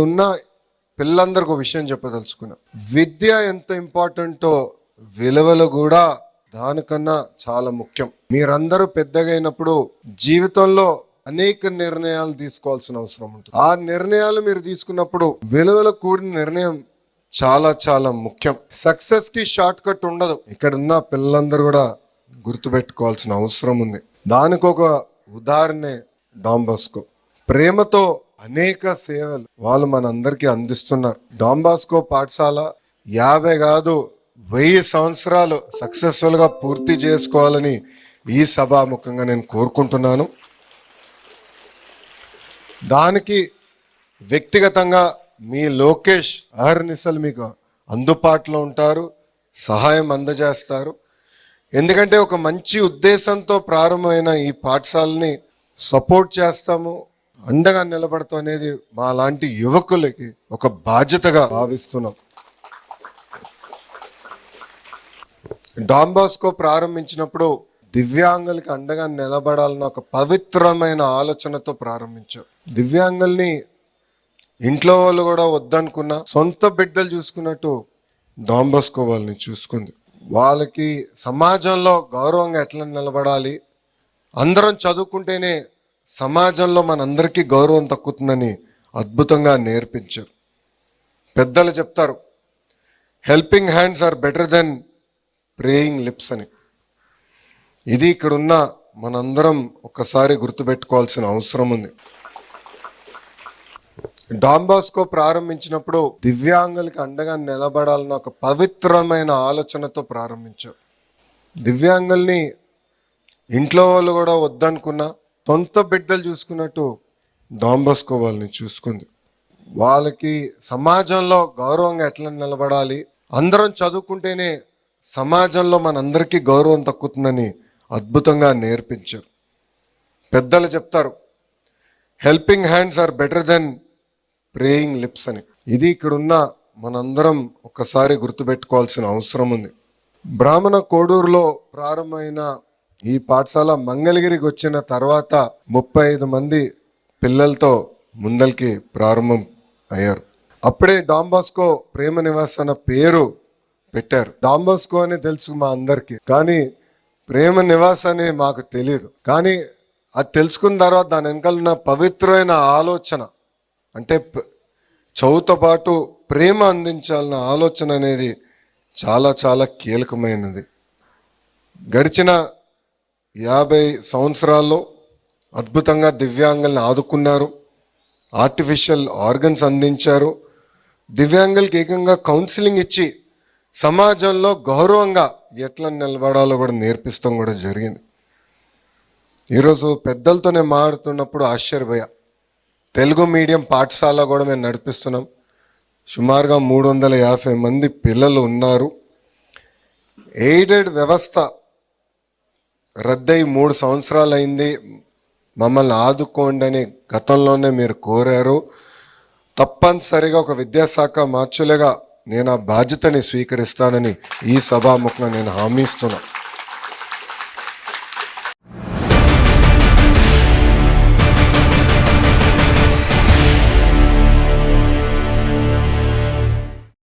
ఉన్న పిల్లలందరికి ఒక విషయం చెప్పదలుచుకున్నా. విద్య ఎంత ఇంపార్టెంటో విలువలు కూడా దానికన్నా చాలా ముఖ్యం. మీరందరూ పెద్దగైనప్పుడు జీవితంలో అనేక నిర్ణయాలు తీసుకోవాల్సిన అవసరం ఉంటుంది. ఆ నిర్ణయాలు మీరు తీసుకున్నప్పుడు విలువల కూడిన నిర్ణయం చాలా చాలా ముఖ్యం. సక్సెస్కి షార్ట్ కట్ ఉండదు. ఇక్కడ ఉన్న పిల్లలందరూ కూడా గుర్తుపెట్టుకోవాల్సిన అవసరం ఉంది. దానికి ఒక ఉదాహరణే డాంబస్కో ప్రేమతో అనేక సేవలు వాళ్ళు మనందరికీ అందిస్తున్నారు. డాంబాస్కో పాఠశాల యాభై కాదు వెయ్యి సంవత్సరాలు సక్సెస్ఫుల్గా పూర్తి చేసుకోవాలని ఈ సభాముఖంగా నేను కోరుకుంటున్నాను. దానికి వ్యక్తిగతంగా మీ లోకేష్ అహర్నిశలు మీకు అందుబాటులో ఉంటారు సహాయం అందజేస్తారు. ఎందుకంటే ఒక మంచి ఉద్దేశంతో ప్రారంభమైన ఈ పాఠశాలని సపోర్ట్ చేస్తాము. అండగా నిలబడతాం అనేది మా లాంటి యువకులకి ఒక బాధ్యతగా భావిస్తున్నాం. డాంబాస్కో ప్రారంభించినప్పుడు దివ్యాంగులకి అండగా నిలబడాలన్న ఒక పవిత్రమైన ఆలోచనతో ప్రారంభించారు దివ్యాంగుల్ని ఇంట్లో వాళ్ళు కూడా వద్దనుకున్న సొంత బిడ్డలు చూసుకున్నట్టు డాంబాస్కో వాళ్ళని చూసుకుంది. వాళ్ళకి సమాజంలో గౌరవంగా ఎట్లా నిలబడాలి అందరం చదువుకుంటేనే సమాజంలో మనందరికీ గౌరవం తక్కుతుందని అద్భుతంగా నేర్పించారు. పెద్దలు చెప్తారు helping hands are better than praying lips అని. ఇది ఇక్కడ ఉన్న మనందరం ఒక్కసారి గుర్తుపెట్టుకోవాల్సిన అవసరం ఉంది. డాంబాస్కో ప్రారంభించినప్పుడు దివ్యాంగులకి అండగా నిలబడాలన్న ఒక పవిత్రమైన ఆలోచనతో ప్రారంభించారు. దివ్యాంగుల్ని ఇంట్లో వాళ్ళు కూడా వద్దనుకున్నా సొంత బిడ్డలు చూసుకున్నట్టు డాంబాస్కో వాళ్ళని చూసుకుంది. వాళ్ళకి సమాజంలో గౌరవంగా ఎట్లా నిలబడాలి? అందరం చదువుకుంటేనే సమాజంలో మనందరికీ గౌరవం తక్కుతుందని అద్భుతంగా నేర్పించారు. పెద్దలు చెప్తారు helping hands are better than praying lips అని. ఇది ఇక్కడ ఉన్న మనందరం ఒక్కసారి గుర్తుపెట్టుకోవాల్సిన అవసరం ఉంది. బ్రాహ్మణ కోడూరులో ప్రారంభమైన ఈ పాఠశాల మంగళగిరికి వచ్చిన తర్వాత ముప్పై ఐదు మంది పిల్లలతో ముందరికి ప్రారంభం అయ్యారు. అప్పుడే డాంబాస్కో ప్రేమ నివాస్ అన్న పేరు పెట్టారు. డాంబాస్కో అని తెలుసు మా అందరికి కానీ ప్రేమ నివాస్ అని మాకు తెలియదు కానీ అది తెలుసుకున్న తర్వాత దాని వెనకాల ఉన్న పవిత్రమైన ఆలోచన అంటే చదువుతో పాటు ప్రేమ అందించాలన్న ఆలోచన అనేది చాలా చాలా కీలకమైనది. గడిచిన యాభై సంవత్సరాల్లో అద్భుతంగా దివ్యాంగుల్ని ఆదుకున్నారు. ఆర్టిఫిషియల్ ఆర్గన్స్ అందించారు. దివ్యాంగులకి ఏకంగా కౌన్సిలింగ్ ఇచ్చి సమాజంలో గౌరవంగా ఎట్లా నిలబడాలో కూడా నేర్పిస్తాం కూడా జరిగింది. ఈరోజు పెద్దలతోనే నేను మాట్లాడుతున్నప్పుడు తెలుగు మీడియం పాఠశాల కూడా మేము నడిపిస్తున్నాం. సుమారుగా మూడు వందల యాభై మంది పిల్లలు ఉన్నారు. ఎయిడెడ్ వ్యవస్థ రద్దయి మూడు సంవత్సరాలు అయింది మమ్మల్ని ఆదుకోండి అని గతంలోనే మీరు కోరారు. తప్పనిసరిగా ఒక విద్యాశాఖ మార్చులుగా నేను ఆ బాధ్యతని స్వీకరిస్తానని ఈ సభాముఖంగా నేను హామీ ఇస్తున్నాను